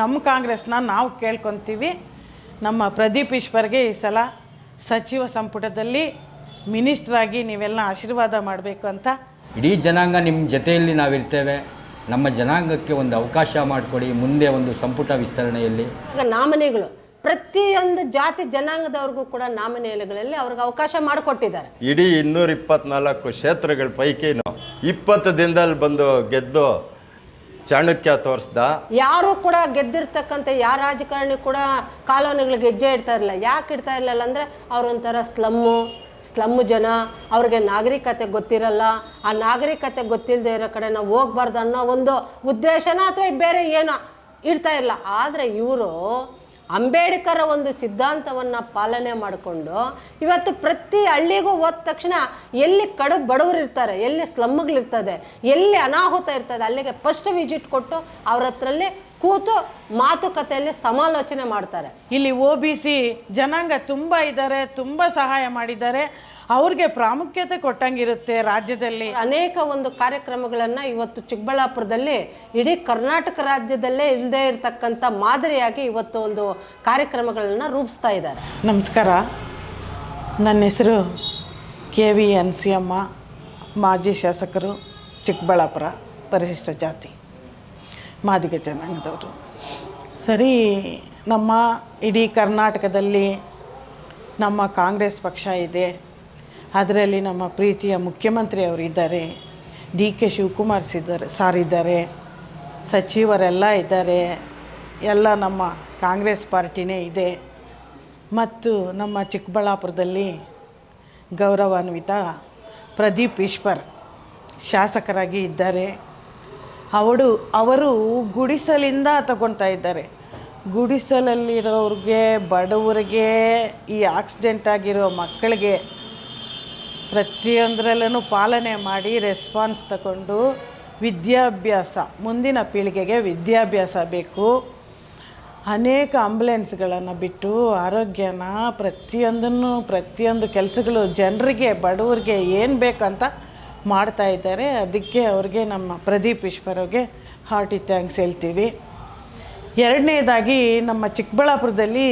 ನಮ್ಮ ಕಾಂಗ್ರೆಸ್ನ ನಾವು ಕೇಳ್ಕೊತೀವಿ. ನಮ್ಮ ಪ್ರದೀಪ್ ಈಶ್ವರ್ಗೆ ಈ ಸಲ ಸಚಿವ ಸಂಪುಟದಲ್ಲಿ ಮಿನಿಸ್ಟ್ರಾಗಿ ನೀವೆಲ್ಲ ಆಶೀರ್ವಾದ ಮಾಡಬೇಕು ಅಂತ. ಇಡೀ ಜನಾಂಗ ನಿಮ್ಮ ಜೊತೆಯಲ್ಲಿ ನಾವಿರ್ತೇವೆ. ನಮ್ಮ ಜನಾಂಗಕ್ಕೆ ಒಂದು ಅವಕಾಶ ಮಾಡಿಕೊಡಿ ಮುಂದೆ ಒಂದು ಸಂಪುಟ ವಿಸ್ತರಣೆಯಲ್ಲಿ. ಈಗ ನಾಮನೆಗಳು ಪ್ರತಿಯೊಂದು ಜಾತಿ ಜನಾಂಗದವ್ರಿಗೂ ಕೂಡ ನಾಮನೆಲೆಗಳಲ್ಲಿ ಅವ್ರಿಗೆ ಅವಕಾಶ ಮಾಡಿಕೊಟ್ಟಿದ್ದಾರೆ. ಇಡೀ ಇನ್ನೂರ ಇಪ್ಪತ್ನಾಲ್ಕು ಕ್ಷೇತ್ರಗಳ ಪೈಕಿನೂ ಇಪ್ಪತ್ತು ದಿನದಲ್ಲಿ ಬಂದು ಗೆದ್ದು ಚಾಣಕ್ಯ ತೋರಿಸ್ದ. ಯಾರು ಕೂಡ ಗೆದ್ದಿರ್ತಕ್ಕಂಥ ಯಾರ ರಾಜಕಾರಣಿ ಕೂಡ ಕಾಲೋನಿಗಳಿಗೆ ಹೆಜ್ಜೆ ಇಡ್ತಾ ಇರಲಿಲ್ಲ. ಯಾಕೆ ಇಡ್ತಾ ಇರಲಿಲ್ಲ ಅಂದರೆ ಅವ್ರೊಂಥರ ಸ್ಲಮ್ಮು ಸ್ಲಮ್ಮು ಜನ, ಅವ್ರಿಗೆ ನಾಗರಿಕತೆ ಗೊತ್ತಿರಲ್ಲ. ಆ ನಾಗರಿಕತೆ ಗೊತ್ತಿಲ್ಲದೆ ಇರೋ ಕಡೆ ನಾವು ಹೋಗ್ಬಾರ್ದು ಅನ್ನೋ ಒಂದು ಉದ್ದೇಶನ ಅಥವಾ ಬೇರೆ ಏನೋ ಇಡ್ತಾ ಇಲ್ಲ ಆದರೆ ಇವರು ಅಂಬೇಡ್ಕರ್ ಒಂದು ಸಿದ್ಧಾಂತವನ್ನು ಪಾಲನೆ ಮಾಡಿಕೊಂಡು ಇವತ್ತು ಪ್ರತಿ ಹಳ್ಳಿಗೂ ಹೋದ ತಕ್ಷಣ ಎಲ್ಲಿ ಕಡು ಬಡವರು ಇರ್ತಾರೆ, ಎಲ್ಲಿ ಸ್ಲಮ್ಗಳಿರ್ತದೆ ಎಲ್ಲಿ ಅನಾಹುತ ಇರ್ತದೆ, ಅಲ್ಲಿಗೆ ಫಸ್ಟ್ ವಿಸಿಟ್ ಕೊಟ್ಟು ಅವ್ರ ಹತ್ರಲ್ಲಿ ಕೂತು ಮಾತುಕತೆಯಲ್ಲಿ ಸಮಾಲೋಚನೆ ಮಾಡ್ತಾರೆ. ಇಲ್ಲಿ ಒ ಬಿ ಸಿ ಜನಾಂಗ ತುಂಬ ಇದ್ದಾರೆ ತುಂಬ ಸಹಾಯ ಮಾಡಿದ್ದಾರೆ. ಅವ್ರಿಗೆ ಪ್ರಾಮುಖ್ಯತೆ ಕೊಟ್ಟಂಗಿರುತ್ತೆ ರಾಜ್ಯದಲ್ಲಿ. ಅನೇಕ ಒಂದು ಕಾರ್ಯಕ್ರಮಗಳನ್ನು ಇವತ್ತು ಚಿಕ್ಕಬಳ್ಳಾಪುರದಲ್ಲಿ ಇಡೀ ಕರ್ನಾಟಕ ರಾಜ್ಯದಲ್ಲೇ ಇಲ್ಲದೆ ಇರತಕ್ಕಂಥ ಮಾದರಿಯಾಗಿ ಇವತ್ತು ಒಂದು ಕಾರ್ಯಕ್ರಮಗಳನ್ನು ರೂಪಿಸ್ತಾ ಇದ್ದಾರೆ. ನಮಸ್ಕಾರ. ನನ್ನ ಹೆಸರು ಕೆ ವಿ ಎನ್ ಸಿ ಅಮ್ಮ ಮಾಜಿ ಶಾಸಕರು ಚಿಕ್ಕಬಳ್ಳಾಪುರ ಪರಿಶಿಷ್ಟ ಜಾತಿ. ಮಾದಿಗ ಜನಾಂಗದವರು. ಸರಿ, ನಮ್ಮ ಇಡೀ ಕರ್ನಾಟಕದಲ್ಲಿ ನಮ್ಮ ಕಾಂಗ್ರೆಸ್ ಪಕ್ಷ ಇದೆ. ಅದರಲ್ಲಿ ನಮ್ಮ ಪ್ರೀತಿಯ ಮುಖ್ಯಮಂತ್ರಿ ಅವರು ಇದ್ದಾರೆ ಡಿ ಕೆ ಶಿವಕುಮಾರ್ ಸಿದ್ದಾರೆ ಸಾರ್ ಇದ್ದಾರೆ. ಸಚಿವರೆಲ್ಲ ಇದ್ದಾರೆ. ಎಲ್ಲ ನಮ್ಮ ಕಾಂಗ್ರೆಸ್ ಪಾರ್ಟಿನೇ ಇದೆ. ಮತ್ತು ನಮ್ಮ ಚಿಕ್ಕಬಳ್ಳಾಪುರದಲ್ಲಿ ಗೌರವಾನ್ವಿತ ಪ್ರದೀಪ್ ಈಶ್ವರ್ ಶಾಸಕರಾಗಿ ಇದ್ದಾರೆ. ಅವಳು ಅವರು ಗುಡಿಸಲಿಂದ ತಗೊಳ್ತಾ ಇದ್ದಾರೆ. ಗುಡಿಸಲಲ್ಲಿರೋರಿಗೆ, ಬಡವರಿಗೆ, ಈ ಆಕ್ಸಿಡೆಂಟ್ ಆಗಿರೋ ಮಕ್ಕಳಿಗೆ ಪ್ರತಿಯೊಂದರಲ್ಲೂ ಪಾಲನೆ ಮಾಡಿ ರೆಸ್ಪಾನ್ಸ್ ತಗೊಂಡು ವಿದ್ಯಾಭ್ಯಾಸ, ಮುಂದಿನ ಪೀಳಿಗೆಗೆ ವಿದ್ಯಾಭ್ಯಾಸ ಬೇಕು. ಅನೇಕ ಆಂಬುಲೆನ್ಸ್ಗಳನ್ನು ಬಿಟ್ಟು ಆರೋಗ್ಯನ ಪ್ರತಿಯೊಂದನ್ನು, ಪ್ರತಿಯೊಂದು ಕೆಲಸಗಳು ಜನರಿಗೆ, ಬಡವರಿಗೆ ಏನು ಬೇಕಂತ ಮಾಡ್ತಾ ಇದ್ದಾರೆ. ಅದಕ್ಕೆ ಅವ್ರಿಗೆ ನಮ್ಮ ಪ್ರದೀಪ್ ಈಶ್ವರವ್ರಿಗೆ ಹಾರ್ಟಿ ಥ್ಯಾಂಕ್ಸ್ ಹೇಳ್ತೀವಿ. ಎರಡನೇದಾಗಿ ನಮ್ಮ ಚಿಕ್ಕಬಳ್ಳಾಪುರದಲ್ಲಿ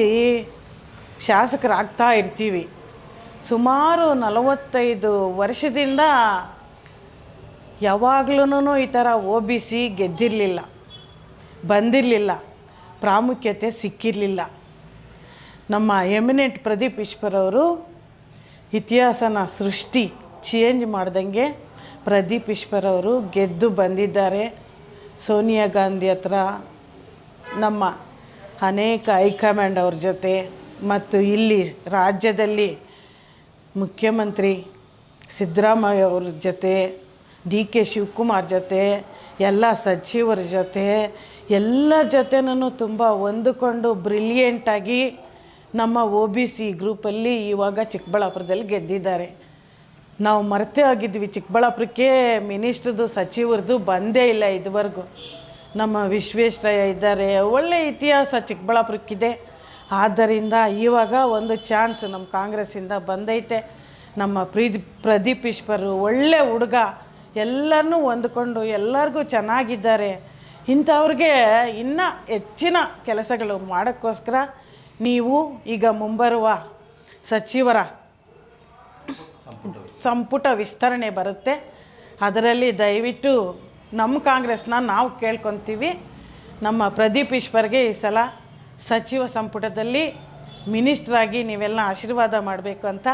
ಶಾಸಕರಾಗ್ತಾ ಇರ್ತೀವಿ. ಸುಮಾರು ನಲವತ್ತೈದು ವರ್ಷದಿಂದ ಯಾವಾಗ್ಲೂ ಈ ಥರ ಓ ಬಿ ಸಿ ಗೆದ್ದಿರಲಿಲ್ಲ, ಬಂದಿರಲಿಲ್ಲ, ಪ್ರಾಮುಖ್ಯತೆ ಸಿಕ್ಕಿರಲಿಲ್ಲ. ನಮ್ಮ ಎಮಿನೆಂಟ್ ಪ್ರದೀಪ್ ಈಶ್ವರವರು ಇತಿಹಾಸನ ಸೃಷ್ಟಿ ಚೇಂಜ್ ಮಾಡ್ದಂಗೆ ಪ್ರದೀಪ್ ಈಶ್ವರ್ ಅವರು ಗೆದ್ದು ಬಂದಿದ್ದಾರೆ. ಸೋನಿಯಾ ಗಾಂಧಿ ಹತ್ರ ನಮ್ಮ ಅನೇಕ ಹೈಕಮಾಂಡ್ ಅವ್ರ ಜೊತೆ ಮತ್ತು ಇಲ್ಲಿ ರಾಜ್ಯದಲ್ಲಿ ಮುಖ್ಯಮಂತ್ರಿ ಸಿದ್ದರಾಮಯ್ಯ ಅವ್ರ ಜೊತೆ, ಡಿ ಕೆ ಶಿವಕುಮಾರ್ ಜೊತೆ, ಎಲ್ಲ ಸಚಿವರ ಜೊತೆ, ಎಲ್ಲ ಜೊತೆನೂ ತುಂಬ ಹೊಂದಿಕೊಂಡು ಬ್ರಿಲಿಯೆಂಟಾಗಿ ನಮ್ಮ ಒ ಬಿ ಸಿ ಗ್ರೂಪಲ್ಲಿ ಇವಾಗ ಚಿಕ್ಕಬಳ್ಳಾಪುರದಲ್ಲಿ ಗೆದ್ದಿದ್ದಾರೆ. ನಾವು ಮರೆತೇ ಆಗಿದ್ವಿ. ಚಿಕ್ಕಬಳ್ಳಾಪುರಕ್ಕೆ ಮಿನಿಸ್ಟ್ರದು ಸಚಿವರದು ಬಂದೇ ಇಲ್ಲ ಇದುವರೆಗೂ. ನಮ್ಮ ವಿಶ್ವೇಶ್ವರಯ್ಯ ಇದ್ದಾರೆ. ಒಳ್ಳೆ ಇತಿಹಾಸ ಚಿಕ್ಕಬಳ್ಳಾಪುರಕ್ಕಿದೆ. ಆದ್ದರಿಂದ ಇವಾಗ ಒಂದು ಚಾನ್ಸ್ ನಮ್ಮ ಕಾಂಗ್ರೆಸ್ಸಿಂದ ಬಂದೈತೆ. ನಮ್ಮ ಪ್ರೀತಿ ಪ್ರದೀಪ್ ಈಶ್ವರು ಒಳ್ಳೆ ಹುಡುಗ. ಎಲ್ಲರನ್ನೂ ಹೊಂದ್ಕೊಂಡು ಎಲ್ಲರಿಗೂ ಚೆನ್ನಾಗಿದ್ದಾರೆ. ಇಂಥವ್ರಿಗೆ ಇನ್ನೂ ಹೆಚ್ಚಿನ ಕೆಲಸಗಳು ಮಾಡೋಕ್ಕೋಸ್ಕರ ನೀವು ಈಗ ಮುಂಬರುವ ಸಚಿವರ ಸಂಪುಟ ವಿಸ್ತರಣೆ ಬರುತ್ತೆ. ಅದರಲ್ಲಿ ದಯವಿಟ್ಟು ನಮ್ಮ ಕಾಂಗ್ರೆಸ್ನ ನಾವು ಕೇಳ್ಕೊತೀವಿ. ನಮ್ಮ ಪ್ರದೀಪ್ ಈಶ್ವರ್ಗೆ ಈ ಸಲ ಸಚಿವ ಸಂಪುಟದಲ್ಲಿ ಮಿನಿಸ್ಟ್ರಾಗಿ ನೀವೆಲ್ಲ ಆಶೀರ್ವಾದ ಮಾಡಬೇಕು ಅಂತ.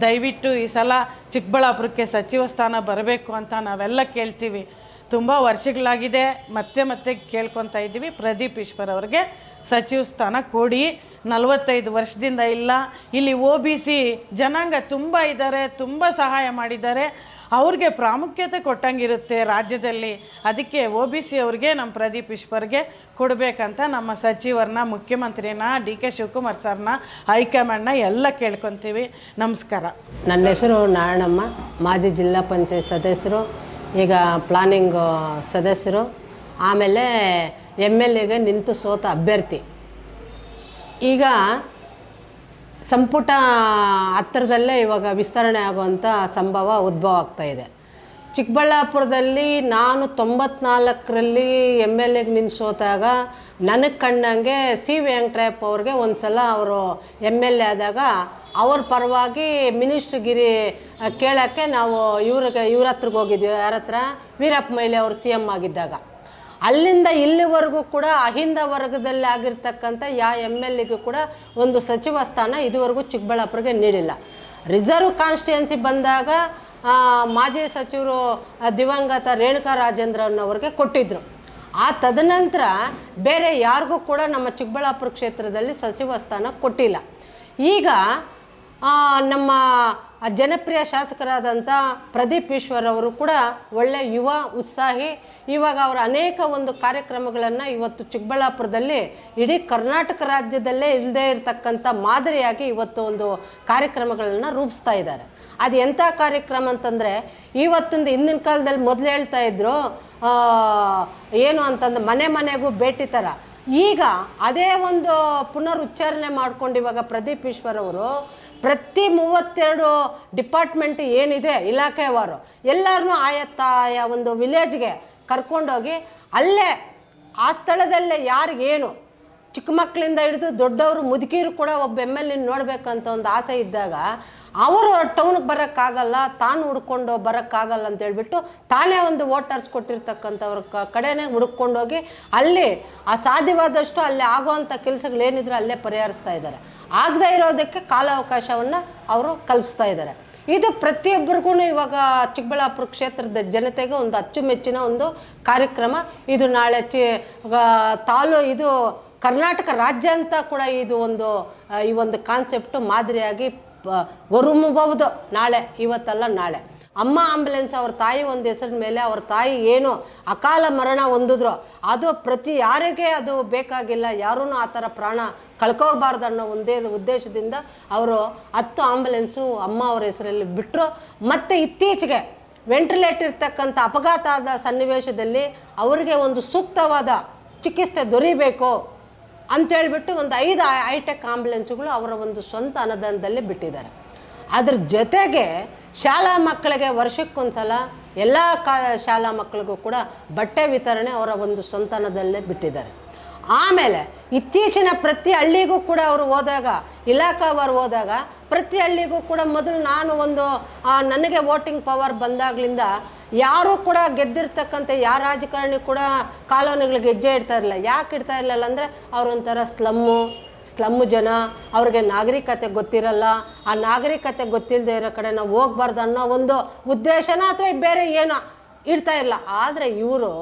ದಯವಿಟ್ಟು ಈ ಸಲ ಚಿಕ್ಕಬಳ್ಳಾಪುರಕ್ಕೆ ಸಚಿವ ಸ್ಥಾನ ಬರಬೇಕು ಅಂತ ನಾವೆಲ್ಲ ಕೇಳ್ತೀವಿ. ತುಂಬ ವರ್ಷಗಳಾಗಿದೆ. ಮತ್ತೆ ಮತ್ತೆ ಕೇಳ್ಕೊತಾ ಇದ್ದೀವಿ. ಪ್ರದೀಪ್ ಈಶ್ವರ್ ಅವ್ರಿಗೆ ಸಚಿವ ಸ್ಥಾನ ಕೊಡಿ. ನಲವತ್ತೈದು ವರ್ಷದಿಂದ ಇಲ್ಲ. ಇಲ್ಲಿ ಒ ಬಿ ಸಿ ಜನಾಂಗ ತುಂಬ ಇದ್ದಾರೆ, ತುಂಬ ಸಹಾಯ ಮಾಡಿದ್ದಾರೆ. ಅವ್ರಿಗೆ ಪ್ರಾಮುಖ್ಯತೆ ಕೊಟ್ಟಂಗಿರುತ್ತೆ ರಾಜ್ಯದಲ್ಲಿ. ಅದಕ್ಕೆ ಒ ಬಿ ಸಿ ಅವ್ರಿಗೆ ನಮ್ಮ ಪ್ರದೀಪ್ ಈಶ್ವರ್ಗೆ ಕೊಡಬೇಕಂತ ನಮ್ಮ ಸಚಿವರನ್ನ ಮುಖ್ಯಮಂತ್ರಿನ, ಡಿ ಕೆ ಶಿವಕುಮಾರ್ ಸರ್ನ ಹೈಕಮಾಂಡ್ನ ಎಲ್ಲ ಕೇಳ್ಕೊತೀವಿ. ನಮಸ್ಕಾರ. ನನ್ನ ಹೆಸರು ನಾರಾಯಣಮ್ಮ. ಮಾಜಿ ಜಿಲ್ಲಾ ಪಂಚಾಯತ್ ಸದಸ್ಯರು, ಈಗ ಪ್ಲಾನಿಂಗ್ ಸದಸ್ಯರು. ಆಮೇಲೆ ಎಂ ಎಲ್ ಎಗೆ ನಿಂತು ಸೋತ ಅಭ್ಯರ್ಥಿ. ಈಗ ಸಂಪುಟ ಹತ್ತಿರದಲ್ಲೇ ಇವಾಗ ವಿಸ್ತರಣೆ ಆಗುವಂಥ ಸಂಭವ ಉದ್ಭವ ಆಗ್ತಾ ಇದೆ. ಚಿಕ್ಕಬಳ್ಳಾಪುರದಲ್ಲಿ ನಾನು ತೊಂಬತ್ನಾಲ್ಕರಲ್ಲಿ ಎಂ ಎಲ್ ಎಗೆ ನಿನ್ಸೋತಾಗ ಸೋತಾಗ ನನಗೆ ಕಂಡಂಗೆ ಸಿ ವೆಂಕಟರಪ್ಪ ಅವ್ರಿಗೆ ಒಂದು ಸಲ ಅವರು ಎಂ ಎಲ್ ಎ ಆದಾಗ ಅವ್ರ ಪರವಾಗಿ ಮಿನಿಸ್ಟ್ರಿಗಿರಿ ಕೇಳೋಕ್ಕೆ ನಾವು ಇವ್ರಿಗೆ, ಇವ್ರ ಹತ್ರಗೆ ಹೋಗಿದ್ವಿ. ಯಾರ ಹತ್ರ? ವೀರಪ್ಪ ಮೈಲಿ ಅವರು ಸಿ ಎಂ ಆಗಿದ್ದಾಗ. ಅಲ್ಲಿಂದ ಇಲ್ಲಿವರೆಗೂ ಕೂಡ ಅಹಿಂದ ವರ್ಗದಲ್ಲಿ ಆಗಿರ್ತಕ್ಕಂಥ ಯಾವ ಎಂ ಎಲ್ ಎಗೂ ಕೂಡ ಒಂದು ಸಚಿವ ಸ್ಥಾನ ಇದುವರೆಗೂ ಚಿಕ್ಕಬಳ್ಳಾಪುರಗೆ ನೀಡಿಲ್ಲ. ರಿಸರ್ವ್ ಕಾನ್ಸ್ಟಿಟ್ಯುನ್ಸಿ ಬಂದಾಗ ಮಾಜಿ ಸಚಿವರು ದಿವಂಗತ ರೇಣುಕಾ ರಾಜೇಂದ್ರನ್ ಅವ್ರಿಗೆ ಕೊಟ್ಟಿದ್ದರು ಆ ತದನಂತರ ಬೇರೆ ಯಾರಿಗೂ ಕೂಡ ನಮ್ಮ ಚಿಕ್ಕಬಳ್ಳಾಪುರ ಕ್ಷೇತ್ರದಲ್ಲಿ ಸಚಿವ ಸ್ಥಾನ ಕೊಟ್ಟಿಲ್ಲ. ಈಗ ಆ, ಜನಪ್ರಿಯ ಶಾಸಕರಾದಂಥ ಪ್ರದೀಪ್ ಈಶ್ವರ್ ಅವರು ಕೂಡ ಒಳ್ಳೆ ಯುವ ಉತ್ಸಾಹಿ. ಇವಾಗ ಅವರ ಅನೇಕ ಒಂದು ಕಾರ್ಯಕ್ರಮಗಳನ್ನು ಇವತ್ತು ಚಿಕ್ಕಬಳ್ಳಾಪುರದಲ್ಲಿ ಇಡೀ ಕರ್ನಾಟಕ ರಾಜ್ಯದಲ್ಲೇ ಇಲ್ಲದೇ ಇರತಕ್ಕಂಥ ಮಾದರಿಯಾಗಿ ಇವತ್ತು ಒಂದು ಕಾರ್ಯಕ್ರಮಗಳನ್ನು ರೂಪಿಸ್ತಾ ಇದ್ದಾರೆ. ಅದು ಎಂಥ ಕಾರ್ಯಕ್ರಮ ಅಂತಂದರೆ ಇವತ್ತಿಂದ ಹಿಂದಿನ ಕಾಲದಲ್ಲಿ ಮೊದಲು ಹೇಳ್ತಾ ಇದ್ರು ಏನು ಅಂತಂದ್ರೆ ಮನೆ ಮನೆಗೂ ಭೇಟಿ ಥರ ಈಗ ಅದೇ ಒಂದು ಪುನರುಚ್ಚಾರಣೆ ಮಾಡ್ಕೊಂಡು ಇವಾಗ ಪ್ರದೀಪ್ ಈಶ್ವರ್ ಅವರು ಪ್ರತಿ ಮೂವತ್ತೆರಡು ಡಿಪಾರ್ಟ್ಮೆಂಟ್ ಏನಿದೆ ಇಲಾಖೆಯವರು ಎಲ್ಲರನ್ನೂ ಆಯತ್ತಾಯ ಆಯಾ ಒಂದು ವಿಲೇಜ್ಗೆ ಕರ್ಕೊಂಡೋಗಿ ಅಲ್ಲೇ ಆ ಸ್ಥಳದಲ್ಲೇ ಯಾರಿಗೇನು ಚಿಕ್ಕ ಮಕ್ಕಳಿಂದ ಹಿಡಿದು ದೊಡ್ಡವರು ಮುದುಕಿರು ಕೂಡ ಒಬ್ಬ ಎಂ ಎಲ್ ಎ ನೋಡಬೇಕಂತ ಒಂದು ಆಸೆ ಇದ್ದಾಗ ಅವರು ಟೌನ್ಗೆ ಬರೋಕ್ಕಾಗಲ್ಲ, ತಾನು ಹುಡ್ಕೊಂಡು ಬರೋಕ್ಕಾಗಲ್ಲ ಅಂತ ಹೇಳ್ಬಿಟ್ಟು ತಾನೇ ಒಂದು ವೋಟರ್ಸ್ ಕೊಟ್ಟಿರ್ತಕ್ಕಂಥವ್ರ ಕಡೆನೇ ಹುಡುಕೊಂಡೋಗಿ ಅಲ್ಲಿ ಆ ಸಾಧ್ಯವಾದಷ್ಟು ಅಲ್ಲಿ ಆಗುವಂಥ ಕೆಲಸಗಳೇನಿದ್ರು ಅಲ್ಲೇ ಪರಿಹರಿಸ್ತಾ ಇದ್ದಾರೆ. ಆಗದೇ ಇರೋದಕ್ಕೆ ಕಾಲಾವಕಾಶವನ್ನು ಅವರು ಕಲ್ಪಿಸ್ತಾ ಇದ್ದಾರೆ. ಇದು ಪ್ರತಿಯೊಬ್ಬರಿಗೂ ಇವಾಗ ಚಿಕ್ಕಬಳ್ಳಾಪುರ ಕ್ಷೇತ್ರದ ಜನತೆಗೆ ಒಂದು ಅಚ್ಚುಮೆಚ್ಚಿನ ಒಂದು ಕಾರ್ಯಕ್ರಮ. ಇದು ನಾಳೆ ಚಿ ತಾಲೂ, ಇದು ಕರ್ನಾಟಕ ರಾಜ್ಯ ಅಂತ ಕೂಡ ಇದು ಒಂದು ಈ ಒಂದು ಕಾನ್ಸೆಪ್ಟು ಮಾದರಿಯಾಗಿ ಹೊರಮಬಹುದು ನಾಳೆ, ಇವತ್ತಲ್ಲ ನಾಳೆ. ಅಮ್ಮ ಆಂಬುಲೆನ್ಸ್ ಅವ್ರ ತಾಯಿ ಒಂದು ಹೆಸರಿನ ಮೇಲೆ ಅವ್ರ ತಾಯಿ ಏನು ಅಕಾಲ ಮರಣ ಹೊಂದಿದ್ರು. ಅದು ಪ್ರತಿ ಯಾರಿಗೆ ಅದು ಬೇಕಾಗಿಲ್ಲ. ಯಾರೂ ಆ ಥರ ಪ್ರಾಣ ಕಳ್ಕೋಬಾರ್ದು ಅನ್ನೋ ಒಂದೇ ಉದ್ದೇಶದಿಂದ ಅವರು ಹತ್ತು ಆಂಬುಲೆನ್ಸು ಅಮ್ಮ ಅವ್ರ ಹೆಸರಲ್ಲಿ ಬಿಟ್ಟರು ಮತ್ತು ಇತ್ತೀಚೆಗೆ ವೆಂಟಿಲೇಟ್ ಇರ್ತಕ್ಕಂಥ ಅಪಘಾತ ಆದ ಸನ್ನಿವೇಶದಲ್ಲಿ ಅವರಿಗೆ ಒಂದು ಸೂಕ್ತವಾದ ಚಿಕಿತ್ಸೆ ದೊರೀಬೇಕು. ಅಂತೇಳ್ಬಿಟ್ಟು ಒಂದು ಐದು ಹೈಟೆಕ್ ಆಂಬ್ಯುಲೆನ್ಸ್ಗಳು ಅವರ ಒಂದು ಸ್ವಂತ ಅನುದಾನದಲ್ಲಿ ಬಿಟ್ಟಿದ್ದಾರೆ. ಅದ್ರ ಜೊತೆಗೆ ಶಾಲಾ ಮಕ್ಕಳಿಗೆ ವರ್ಷಕ್ಕೊಂದ್ಸಲ ಎಲ್ಲ ಕಾ ಶಾಲಾ ಮಕ್ಕಳಿಗೂ ಕೂಡ ಬಟ್ಟೆ ವಿತರಣೆ ಅವರ ಒಂದು ಸ್ವಂತನದಲ್ಲೇ ಬಿಟ್ಟಿದ್ದಾರೆ. ಆಮೇಲೆ ಇತ್ತೀಚಿನ ಪ್ರತಿ ಹಳ್ಳಿಗೂ ಕೂಡ ಅವರು ಹೋದಾಗ ಇಲಾಖಾವಾರು ಹೋದಾಗ ಪ್ರತಿ ಹಳ್ಳಿಗೂ ಕೂಡ ಮೊದಲು ನಾನು ಒಂದು ನನಗೆ ವೋಟಿಂಗ್ ಪವರ್ ಬಂದಾಗ್ಲಿಂದ ಯಾರೂ ಕೂಡ ಗೆದ್ದಿರ್ತಕ್ಕಂಥ ಯಾವ ರಾಜಕಾರಣಿ ಕೂಡ ಕಾಲೋನಿಗಳಿಗೆ ಹೆಜ್ಜೆ ಇಡ್ತಾ ಇರಲಿಲ್ಲ. ಯಾಕೆ ಇಡ್ತಾ ಇರಲಿಲ್ಲ ಅಂದರೆ ಅವರೊಂಥರ ಸ್ಲಮ್ಮು ಸ್ಲಮ್ ಜನ, ಅವ್ರಿಗೆ ನಾಗರಿಕತೆ ಗೊತ್ತಿರಲ್ಲ. ಆ ನಾಗರಿಕತೆ ಗೊತ್ತಿಲ್ಲದೆ ಇರೋ ಕಡೆ ನಾವು ಹೋಗ್ಬಾರ್ದು ಅನ್ನೋ ಒಂದು ಉದ್ದೇಶನ ಅಥವಾ ಬೇರೆ ಏನೋ ಇಡ್ತಾ ಇಲ್ಲ ಆದರೆ ಇವರು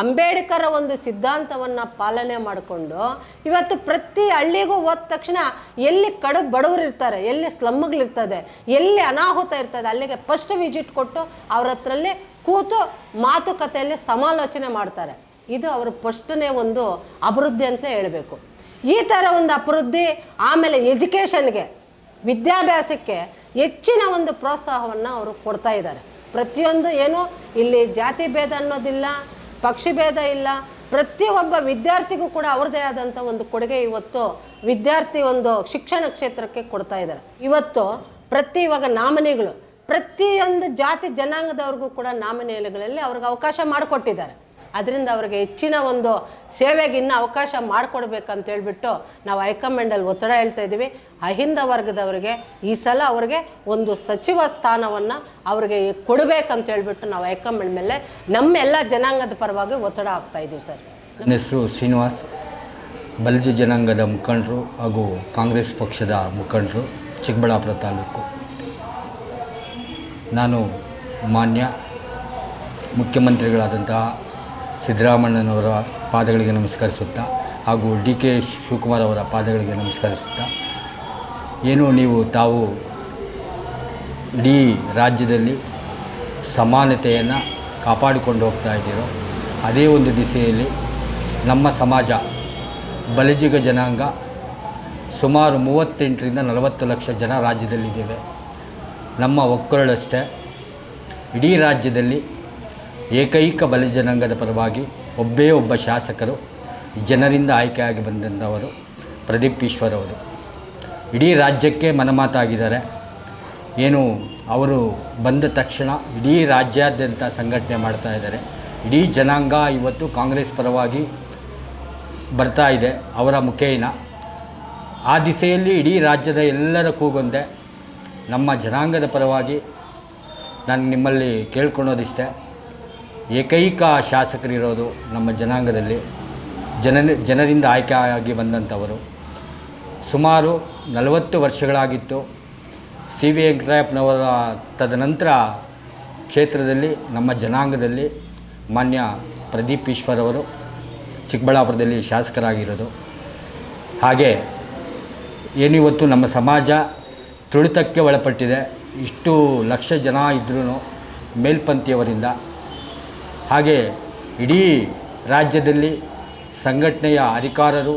ಅಂಬೇಡ್ಕರ ಒಂದು ಸಿದ್ಧಾಂತವನ್ನು ಪಾಲನೆ ಮಾಡಿಕೊಂಡು ಇವತ್ತು ಪ್ರತಿ ಹಳ್ಳಿಗೂ ಹೋದ ತಕ್ಷಣ ಎಲ್ಲಿ ಕಡು ಬಡವರು ಇರ್ತಾರೆ, ಎಲ್ಲಿ ಸ್ಲಮ್ಗಳಿರ್ತದೆ ಎಲ್ಲಿ ಅನಾಹುತ ಇರ್ತದೆ, ಅಲ್ಲಿಗೆ ಫಸ್ಟ್ ವಿಸಿಟ್ ಕೊಟ್ಟು ಅವ್ರ ಹತ್ರಲ್ಲಿ ಕೂತು ಮಾತುಕತೆಯಲ್ಲಿ ಸಮಾಲೋಚನೆ ಮಾಡ್ತಾರೆ. ಇದು ಅವರು ಫಸ್ಟನೇ ಒಂದು ಅಭಿವೃದ್ಧಿ ಅಂತ ಹೇಳಬೇಕು. ಈ ಥರ ಒಂದು ಅಭಿವೃದ್ಧಿ ಆಮೇಲೆ ಎಜುಕೇಷನ್ಗೆ ವಿದ್ಯಾಭ್ಯಾಸಕ್ಕೆ ಹೆಚ್ಚಿನ ಒಂದು ಪ್ರೋತ್ಸಾಹವನ್ನು ಅವರು ಕೊಡ್ತಾ ಇದ್ದಾರೆ. ಪ್ರತಿಯೊಂದು ಏನು, ಇಲ್ಲಿ ಜಾತಿ ಭೇದ ಅನ್ನೋದಿಲ್ಲ ಪಕ್ಷಿ ಭೇದ ಇಲ್ಲ. ಪ್ರತಿಯೊಬ್ಬ ವಿದ್ಯಾರ್ಥಿಗೂ ಕೂಡ ಅವ್ರದ್ದೇ ಆದಂಥ ಒಂದು ಕೊಡುಗೆ ಇವತ್ತು ವಿದ್ಯಾರ್ಥಿ ಒಂದು ಶಿಕ್ಷಣ ಕ್ಷೇತ್ರಕ್ಕೆ ಕೊಡ್ತಾ ಇದ್ದಾರೆ. ಇವತ್ತು ಪ್ರತಿ ಇವಾಗ ನಾಮಿನಿಗಳು, ಪ್ರತಿಯೊಂದು ಜಾತಿ ಜನಾಂಗದವ್ರಿಗೂ ಕೂಡ ನಾಮನೆಗಳಲ್ಲಿ ಅವ್ರಿಗೆ ಅವಕಾಶ ಮಾಡಿಕೊಟ್ಟಿದ್ದಾರೆ. ಅದರಿಂದ ಅವ್ರಿಗೆ ಹೆಚ್ಚಿನ ಒಂದು ಸೇವೆಗೆ ಇನ್ನೂ ಅವಕಾಶ ಮಾಡಿಕೊಡ್ಬೇಕಂತ ಹೇಳ್ಬಿಟ್ಟು ನಾವು ಹೈಕಮಾಂಡಲ್ಲಿ ಒತ್ತಡ ಹೇಳ್ತಾ ಇದ್ದೀವಿ. ಅಹಿಂದ ವರ್ಗದವರಿಗೆ ಈ ಸಲ ಅವ್ರಿಗೆ ಒಂದು ಸಚಿವ ಸ್ಥಾನವನ್ನು ಅವ್ರಿಗೆ ಕೊಡಬೇಕಂತ ಹೇಳ್ಬಿಟ್ಟು ನಾವು ಹೈಕಮಾಂಡ್ ಮೇಲೆ ನಮ್ಮೆಲ್ಲ ಜನಾಂಗದ ಪರವಾಗಿ ಒತ್ತಡ ಹಾಕ್ತಾ ಇದ್ದೀವಿ ಸರ್. ನನ್ನ ಹೆಸರು ಶ್ರೀನಿವಾಸ್. ಬಲ್ಜಿ ಜನಾಂಗದ ಮುಖಂಡರು ಹಾಗೂ ಕಾಂಗ್ರೆಸ್ ಪಕ್ಷದ ಮುಖಂಡರು, ಚಿಕ್ಕಬಳ್ಳಾಪುರ ತಾಲೂಕು. ನಾನು ಮಾನ್ಯ ಮುಖ್ಯಮಂತ್ರಿಗಳಾದಂತಹ ಸಿದ್ದರಾಮಣ್ಣನವರ ಪಾದಗಳಿಗೆ ನಮಸ್ಕರಿಸುತ್ತಾ ಹಾಗೂ ಡಿ ಕೆ ಶಿವಕುಮಾರ್ ಅವರ ಪಾದಗಳಿಗೆ ನಮಸ್ಕರಿಸುತ್ತಾ. ಏನು ನೀವು ತಾವು ಇಡೀ ರಾಜ್ಯದಲ್ಲಿ ಸಮಾನತೆಯನ್ನು ಕಾಪಾಡಿಕೊಂಡು ಹೋಗ್ತಾ ಇದ್ದೀರೋ, ಅದೇ ಒಂದು ದಿಸೆಯಲ್ಲಿ ನಮ್ಮ ಸಮಾಜ, ಬಲಿಜಿಗ ಜನಾಂಗ ಸುಮಾರು ಮೂವತ್ತೆಂಟರಿಂದ ನಲವತ್ತು ಲಕ್ಷ ಜನ ರಾಜ್ಯದಲ್ಲಿದ್ದೇವೆ. ನಮ್ಮ ಒಕ್ಕರಳಷ್ಟೇ, ಇಡೀ ರಾಜ್ಯದಲ್ಲಿ ಏಕೈಕ ಬಲಿ ಜನಾಂಗದ ಪರವಾಗಿ ಒಬ್ಬೇ ಒಬ್ಬ ಶಾಸಕರು, ಜನರಿಂದ ಆಯ್ಕೆಯಾಗಿ ಬಂದಂಥವರು ಪ್ರದೀಪ್ ಈಶ್ವರ್ ಅವರು. ಇಡೀ ರಾಜ್ಯಕ್ಕೆ ಮನಮಾತಾಗಿದ್ದಾರೆ. ಏನು, ಅವರು ಬಂದ ತಕ್ಷಣ ಇಡೀ ರಾಜ್ಯಾದ್ಯಂತ ಸಂಘಟನೆ ಮಾಡ್ತಾ ಇದ್ದಾರೆ. ಇಡೀ ಜನಾಂಗ ಇವತ್ತು ಕಾಂಗ್ರೆಸ್ ಪರವಾಗಿ ಬರ್ತಾ ಇದೆ, ಅವರ ಮುಖೇನ. ಆ ದಿಸೆಯಲ್ಲಿ ಇಡೀ ರಾಜ್ಯದ ಎಲ್ಲರ ಕೂಗೊಂದೆ ನಮ್ಮ ಜನಾಂಗದ ಪರವಾಗಿ ನಾನು ನಿಮ್ಮಲ್ಲಿ ಕೇಳ್ಕೊಳೋದಿಷ್ಟೇ ಏಕೈಕ ಶಾಸಕರಿರೋದು ನಮ್ಮ ಜನಾಂಗದಲ್ಲಿ ಜನ ಜನರಿಂದ ಆಯ್ಕೆಯಾಗಿ ಬಂದಂಥವರು. ಸುಮಾರು ನಲವತ್ತು ವರ್ಷಗಳಾಗಿತ್ತು. ಸಿ ವಿ ವೆಂಕಟರಾಯಪ್ಪನವರ ತದನಂತರ ಕ್ಷೇತ್ರದಲ್ಲಿ, ನಮ್ಮ ಜನಾಂಗದಲ್ಲಿ ಮಾನ್ಯ ಪ್ರದೀಪ್ ಈಶ್ವರ್ ಅವರು ಚಿಕ್ಕಬಳ್ಳಾಪುರದಲ್ಲಿ ಶಾಸಕರಾಗಿರೋದು. ಹಾಗೆ ಏನಿವತ್ತು ನಮ್ಮ ಸಮಾಜ ತುಳಿತಕ್ಕೆ ಒಳಪಟ್ಟಿದೆ. ಇಷ್ಟು ಲಕ್ಷ ಜನ ಇದ್ರೂ ಮೇಲ್ಪಂಥಿಯವರಿಂದ ಹಾಗೆ ಇಡೀ ರಾಜ್ಯದಲ್ಲಿ ಸಂಘಟನೆಯ ಅಧಿಕಾರರು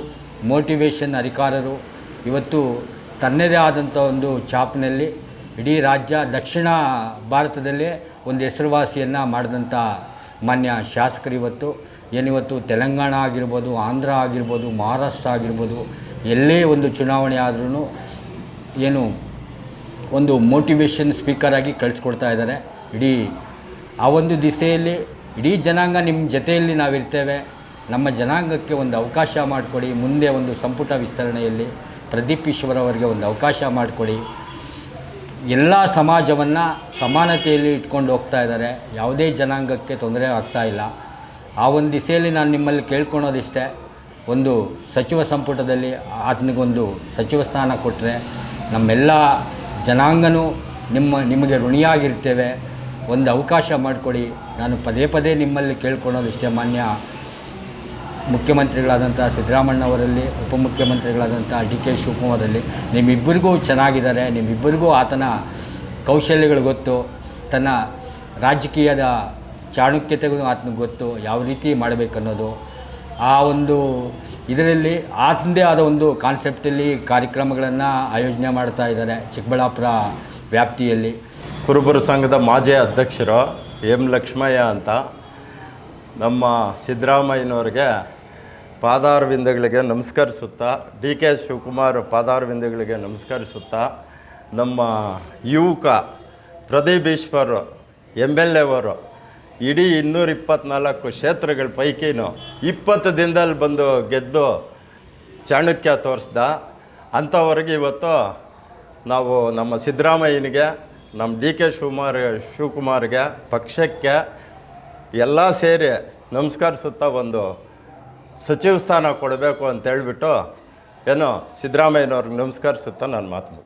ಮೋಟಿವೇಶನ್ ಅಧಿಕಾರರು ಇವತ್ತು ತನ್ನದೇ ಆದಂಥ ಒಂದು ಚಾಪ್ನಲ್ಲಿ ಇಡೀ ರಾಜ್ಯ ದಕ್ಷಿಣ ಭಾರತದಲ್ಲೇ ಒಂದು ಹೆಸರುವಾಸಿಯನ್ನು ಮಾಡಿದಂಥ ಮಾನ್ಯ ಶಾಸಕರು ಇವತ್ತು. ಏನಿವತ್ತು ತೆಲಂಗಾಣ ಆಗಿರ್ಬೋದು, ಆಂಧ್ರ ಆಗಿರ್ಬೋದು, ಮಹಾರಾಷ್ಟ್ರ ಆಗಿರ್ಬೋದು, ಎಲ್ಲೇ ಒಂದು ಚುನಾವಣೆ ಆದ್ರೂ ಏನು ಒಂದು ಮೋಟಿವೇಶನ್ ಸ್ಪೀಕರಾಗಿ ಕಳಿಸ್ಕೊಡ್ತಾ ಇದ್ದಾರೆ. ಇಡೀ ಆ ಒಂದು ದಿಸೆಯಲ್ಲಿ ಇಡೀ ಜನಾಂಗ ನಿಮ್ಮ ಜೊತೆಯಲ್ಲಿ ನಾವಿರ್ತೇವೆ. ನಮ್ಮ ಜನಾಂಗಕ್ಕೆ ಒಂದು ಅವಕಾಶ ಮಾಡಿಕೊಡಿ. ಮುಂದೆ ಒಂದು ಸಂಪುಟ ವಿಸ್ತರಣೆಯಲ್ಲಿ ಪ್ರದೀಪ್ ಈಶ್ವರ್ ಅವರಿಗೆ ಒಂದು ಅವಕಾಶ ಮಾಡಿಕೊಡಿ. ಎಲ್ಲ ಸಮಾಜವನ್ನು ಸಮಾನತೆಯಲ್ಲಿ ಇಟ್ಕೊಂಡು ಹೋಗ್ತಾ ಇದ್ದಾರೆ. ಯಾವುದೇ ಜನಾಂಗಕ್ಕೆ ತೊಂದರೆ ಆಗ್ತಾ ಇಲ್ಲ. ಆ ಒಂದು ದಿಸೆಯಲ್ಲಿ ನಾನು ನಿಮ್ಮಲ್ಲಿ ಕೇಳ್ಕೊಳೋದಿಷ್ಟೇ. ಒಂದು ಸಚಿವ ಸಂಪುಟದಲ್ಲಿ ಆತನಿಗೊಂದು ಸಚಿವ ಸ್ಥಾನ ಕೊಟ್ಟರೆ ನಮ್ಮೆಲ್ಲ ಜನಾಂಗನೂ ನಿಮ್ಮ, ನಿಮಗೆ ಋಣಿಯಾಗಿರ್ತೇವೆ. ಒಂದು ಅವಕಾಶ ಮಾಡಿಕೊಡಿ. ನಾನು ಪದೇ ಪದೇ ನಿಮ್ಮಲ್ಲಿ ಕೇಳ್ಕೊಳೋದಿಷ್ಟೇ ಮಾನ್ಯ ಮುಖ್ಯಮಂತ್ರಿಗಳಾದಂಥ ಸಿದ್ದರಾಮಣ್ಣವರಲ್ಲಿ ಉಪಮುಖ್ಯಮಂತ್ರಿಗಳಾದಂಥ ಡಿ ಕೆ ಶಿವಕುಮಾರಲ್ಲಿ. ನಿಮ್ಮಿಬ್ಬರಿಗೂ ಚೆನ್ನಾಗಿದ್ದಾರೆ, ನಿಮ್ಮಿಬ್ಬರಿಗೂ ಆತನ ಕೌಶಲ್ಯಗಳು ಗೊತ್ತು, ತನ್ನ ರಾಜಕೀಯದ ಚಾಣಕ್ಯತೆಗೂ ಆತನಿಗೆ ಗೊತ್ತು, ಯಾವ ರೀತಿ ಮಾಡಬೇಕನ್ನೋದು. ಆ ಒಂದು ಇದರಲ್ಲಿ ಆತಂದೇ ಆದ ಒಂದು ಕಾನ್ಸೆಪ್ಟಲ್ಲಿ ಕಾರ್ಯಕ್ರಮಗಳನ್ನು ಆಯೋಜನೆ ಮಾಡ್ತಾ ಇದ್ದಾರೆ ಚಿಕ್ಕಬಳ್ಳಾಪುರ ವ್ಯಾಪ್ತಿಯಲ್ಲಿ. ಕುರುಬರ ಸಂಘದ ಮಾಜಿ ಅಧ್ಯಕ್ಷರು ಎಂ ಲಕ್ಷ್ಮಯ್ಯ ಅಂತ ನಮ್ಮ ಸಿದ್ದರಾಮಯ್ಯನವ್ರಿಗೆ ಪಾದಾರವಿಂದಗಳಿಗೆ ನಮಸ್ಕರಿಸುತ್ತಾ, ಡಿ ಕೆ ಶಿವಕುಮಾರ್ ಪಾದಾರವಿಂದಗಳಿಗೆ ನಮಸ್ಕರಿಸುತ್ತಾ, ನಮ್ಮ ಯುವಕ ಪ್ರದೀಪ್ ಈಶ್ವರ್ ಎಂ ಎಲ್ ಎವರು ಇಡೀ ಇನ್ನೂರ ಇಪ್ಪತ್ನಾಲ್ಕು ಕ್ಷೇತ್ರಗಳ ಪೈಕಿನೂ ಇಪ್ಪತ್ತು ದಿನದಲ್ಲಿ ಬಂದು ಗೆದ್ದು ಚಾಣಕ್ಯ ತೋರಿಸ್ದ. ಅಂಥವ್ರಿಗೆ ಇವತ್ತು ನಾವು ನಮ್ಮ ಸಿದ್ದರಾಮಯ್ಯನಿಗೆ ನಮ್ಮ ಡಿ ಕೆ ಶಿವಮಾರ್ ಶಿವಕುಮಾರ್ಗೆ, ಪಕ್ಷಕ್ಕೆ ಎಲ್ಲ ಸೇರಿ ನಮಸ್ಕರಿಸುತ್ತಾ ಒಂದು ಸಚಿವ ಸ್ಥಾನ ಕೊಡಬೇಕು ಅಂತ ಹೇಳಿಬಿಟ್ಟು, ಏನೋ ಸಿದ್ದರಾಮಯ್ಯನವ್ರಿಗೆ ನಮಸ್ಕರಿಸುತ್ತಾ ನಾನು ಮಾತು.